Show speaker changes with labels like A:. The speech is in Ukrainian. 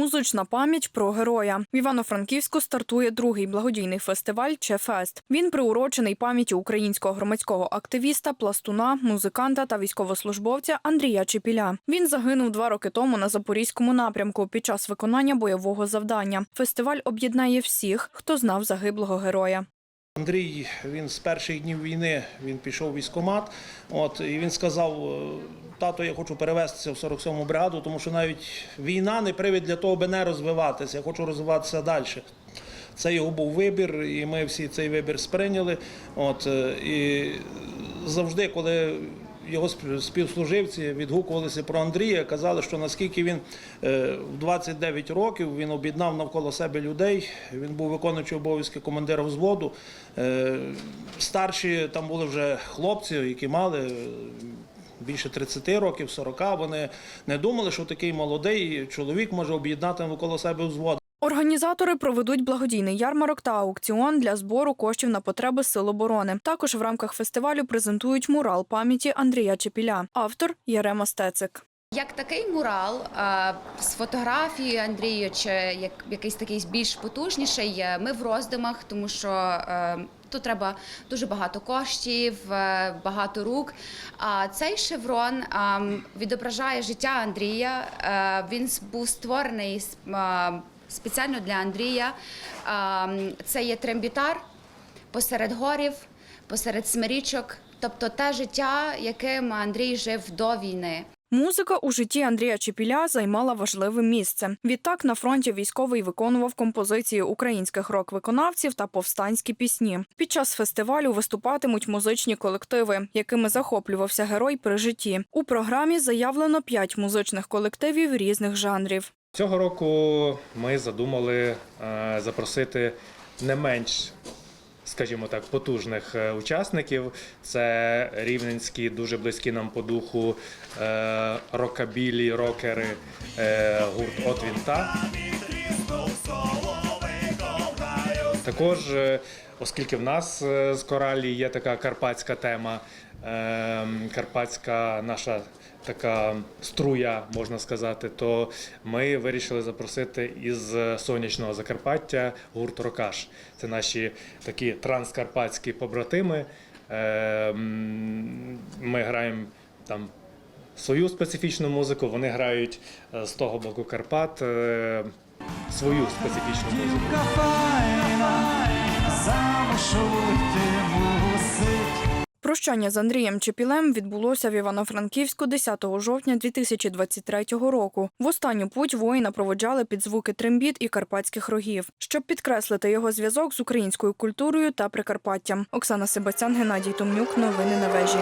A: Музична пам'ять про героя. В Івано-Франківську стартує другий благодійний фестиваль Чефест. Він приурочений пам'яті українського громадського активіста, пластуна, музиканта та військовослужбовця Андрія Чепіля. Він загинув два роки тому на запорізькому напрямку під час виконання бойового завдання. Фестиваль об'єднає всіх, хто знав загиблого героя.
B: Андрій він з перших днів війни він пішов в військкомат. От і він сказав: тато, я хочу перевестися в 47-му бригаду, тому що навіть війна не привід для того, аби не розвиватися. Я хочу розвиватися далі. Це його був вибір, і ми всі цей вибір сприйняли. От е, і завжди, коли його співслуживці відгукувалися про Андрія, казали, що наскільки він е, в 29 років він об'єднав навколо себе людей. Він був виконуючий обов'язки командира взводу. Е, Старші там були вже хлопці, які мали. Більше 30 років, 40, вони не думали, що такий молодий чоловік може об'єднати навколо себе взвод.
A: Організатори проведуть благодійний ярмарок та аукціон для збору коштів на потреби сил оборони. Також в рамках фестивалю презентують мурал пам'яті Андрія Чепіля. Автор Ярема Стецик.
C: Як такий мурал з фотографією Андрію, чи як якийсь такий більш потужніший, е, ми в роздумах, тому що е, тут треба дуже багато коштів, е, багато рук. А цей шеврон відображає життя Андрія. Він був створений спеціально для Андрія. Це є трембітар посеред горів, посеред смирічок, тобто те життя, яким Андрій жив до війни.
A: Музика у житті Андрія Чепіля займала важливе місце. Відтак на фронті військовий виконував композиції українських рок-виконавців та повстанські пісні. Під час фестивалю виступатимуть музичні колективи, якими захоплювався герой при житті. У програмі заявлено п'ять музичних колективів різних жанрів.
D: Цього року ми задумали е, запросити не менш, скажімо так, потужних е, учасників. Це рівненські, дуже близькі нам по духу е, рокабілі, рокери, е, гурт От Вінта. Також, е, оскільки в нас е, з коралі є така карпатська тема, е, карпатська наша така струя, можна сказати, то ми вирішили запросити із сонячного Закарпаття гурт Рокаш. Це наші такі транскарпатські побратими. Е, Ми граємо там свою специфічну музику, вони грають е, з того боку Карпат свою специфічну музику.
A: Прощання з Андрієм Чепілем відбулося в Івано-Франківську 10 жовтня 2023 року. В останню путь воїна проводжали під звуки трембіт і карпатських рогів, щоб підкреслити його зв'язок з українською культурою та Прикарпаттям. Оксана Себастян, Геннадій Томнюк. Новини на вежі.